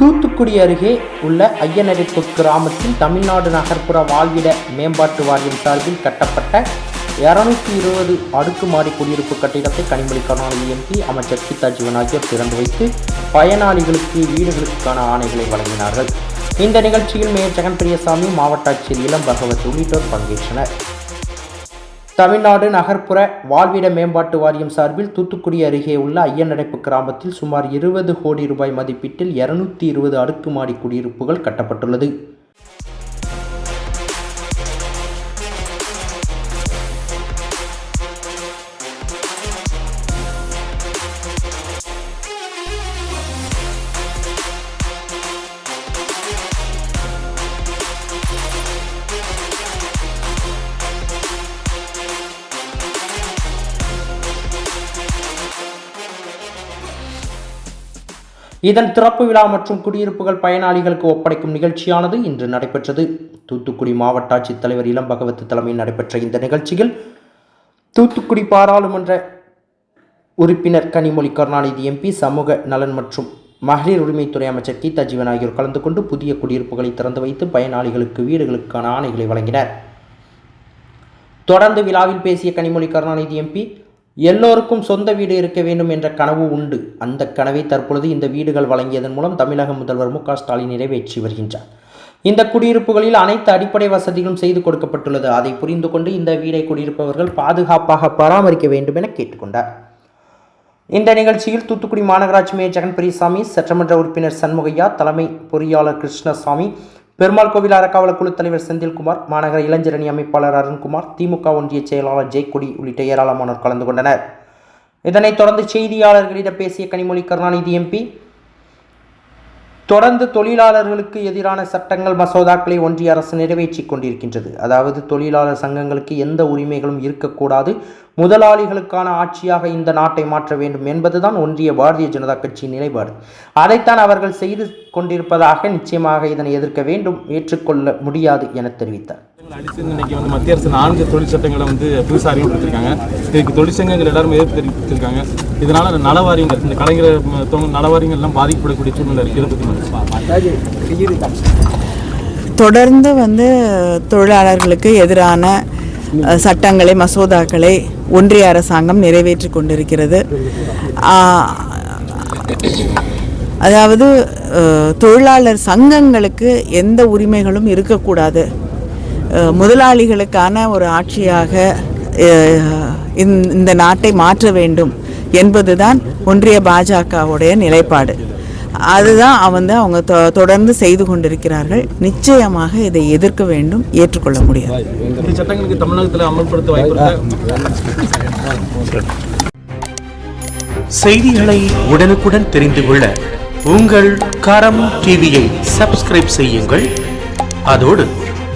தூத்துக்குடி அருகே உள்ள ஐயனரிப்பு கிராமத்தில் தமிழ்நாடு நகர்ப்புற வாழ்விட மேம்பாட்டு வாரியம் சார்பில் கட்டப்பட்ட இரநூத்தி இருபது அடுக்குமாடி குடியிருப்பு கட்டிடத்தை கனிமொழி கருணாநிதி எம்பி அமைச்சர் கீதா ஜீவன் ஆகியோர் திறந்து வைத்து பயனாளிகளுக்கு வீடுகளுக்கான ஆணைகளை வழங்கினார்கள். இந்த நிகழ்ச்சியில் மேயர் ஜெகன் பிரியசாமி மாவட்ட ஆட்சியர் இளம் பகவத் உள்ளிட்டோர் பங்கேற்றனர். தமிழ்நாடு நகர்ப்புற வாழ்விட மேம்பாட்டு வாரியம் சார்பில் தூத்துக்குடி அருகே உள்ள ஐயனடைப்பு கிராமத்தில் சுமார் இருபது கோடி ரூபாய் மதிப்பீட்டில் இருநூத்தி இருபது அடுக்குமாடி குடியிருப்புகள் கட்டப்பட்டுள்ளது. இதன் திறப்பு விழா மற்றும் குடியிருப்புகள் பயனாளிகளுக்கு ஒப்படைக்கும் நிகழ்ச்சியானது இன்று நடைபெற்றது. தூத்துக்குடி மாவட்ட ஆட்சித்தலைவர் இளம் பகவத் தலைமையில் நடைபெற்ற இந்த நிகழ்ச்சியில் தூத்துக்குடி பாராளுமன்ற உறுப்பினர் கனிமொழி கருணாநிதி எம்பி சமூக நலன் மற்றும் மகளிர் உரிமைத்துறை அமைச்சர் கீதா ஜீவன் ஆகியோர் கலந்து கொண்டு புதிய குடியிருப்புகளை திறந்து வைத்து பயனாளிகளுக்கு வீடுகளுக்கான ஆணைகளை வழங்கினர். தொடர்ந்து விழாவில் பேசிய கனிமொழி கருணாநிதி எம்பி எல்லோருக்கும் சொந்த வீடு இருக்க வேண்டும் என்ற கனவு உண்டு. அந்த கனவை தற்பொழுது இந்த வீடுகள் வழங்கியதன் மூலம் தமிழக முதல்வர் மு ஸ்டாலின் நிறைவேற்றி வருகின்றார். இந்த குடியிருப்புகளில் அனைத்து அடிப்படை வசதிகளும் செய்து கொடுக்கப்பட்டுள்ளது. அதை புரிந்து கொண்டு இந்த வீடை குடியிருப்பவர்கள் பாதுகாப்பாக பராமரிக்க வேண்டும் என கேட்டுக்கொண்டார் இந்த நிகழ்ச்சியில் தூத்துக்குடி மாநகராட்சி மேயர் ஜெகன் பெரியசாமி சட்டமன்ற உறுப்பினர் சண்முகையா தலைமை பொறியாளர் கிருஷ்ணசாமி பெருமாள் கோவில் அறக்காவல குழு தலைவர் செந்தில்குமார் மாநகர இளைஞரணி அமைப்பாளர் அருண்குமார் திமுக ஒன்றிய செயலாளர் ஜெய்கொடி உள்ளிட்ட ஏராளமானோர் கலந்து கொண்டனர். இதனைத் தொடர்ந்து செய்தியாளர்களிடம் பேசிய கனிமொழி கருணாநிதி எம்பி தொடர்ந்து தொழிலாளர்களுக்கு எதிரான சட்டங்கள் மசோதாக்களை ஒன்றிய அரசு நிறைவேற்றிக் கொண்டிருக்கின்றது. அதாவது தொழிலாளர் சங்கங்களுக்கு எந்த உரிமைகளும் இருக்கக்கூடாது. முதலாளிகளுக்கான ஆட்சியாக இந்த நாட்டை மாற்ற வேண்டும் என்பதுதான் ஒன்றிய பாரதிய ஜனதா கட்சியின் நிலைப்பாடு. அதைத்தான் அவர்கள் செய்து கொண்டிருப்பதாக நிச்சயமாக இதனை எதிர்க்க வேண்டும் ஏற்றுக்கொள்ள முடியாது என தெரிவித்தார். அடிச்சு இன்னைக்கு வந்து மத்திய அரசு நான்கு தொழிற்சட்டங்களை வந்து புதுசாக அறிமுகப்படுத்திருக்காங்க. இதுக்கு தொழிற்சங்கங்கள் எல்லாரும் எதிர்ப்பு தெரிவித்திருக்காங்க. இதனால நலவாரியங்கள் இந்த கலைஞர் நலவாரியங்கள் எல்லாம் பாதிக்கப்படக்கூடிய சூழ்நிலை இருக்கு. இதை பற்றி தொடர்ந்து வந்து தொழிலாளர்களுக்கு எதிரான சட்டங்களை மசோதாக்களை ஒன்றிய அரசாங்கம் நிறைவேற்றி கொண்டிருக்கிறது. அதாவது தொழிலாளர் சங்கங்களுக்கு எந்த உரிமைகளும் இருக்கக்கூடாது. முதலாளிகளுக்கான ஒரு ஆட்சியாக இந்த- இந்த நாட்டை மாற்ற வேண்டும் என்பதுதான் ஒன்றிய பாஜகவுடைய நிலைப்பாடு. அதுதான் வந்து அவங்க தொ- தொடர்ந்து செய்து கொண்டிருக்கிறார்கள். நிச்சயமாக இதை எதிர்க்க வேண்டும் ஏற்றுக்கொள்ள முடியாது. இந்த சட்டங்களுக்கு தமிழகத்தில் அமல்படுத்த வாய்ப்பு இருக்கா? செய்திகளை உடனுக்குடன் தெரிந்து கொள்ள உங்கள் கரம் டிவியை சப்ஸ்கிரைப் செய்யுங்கள். அதோடு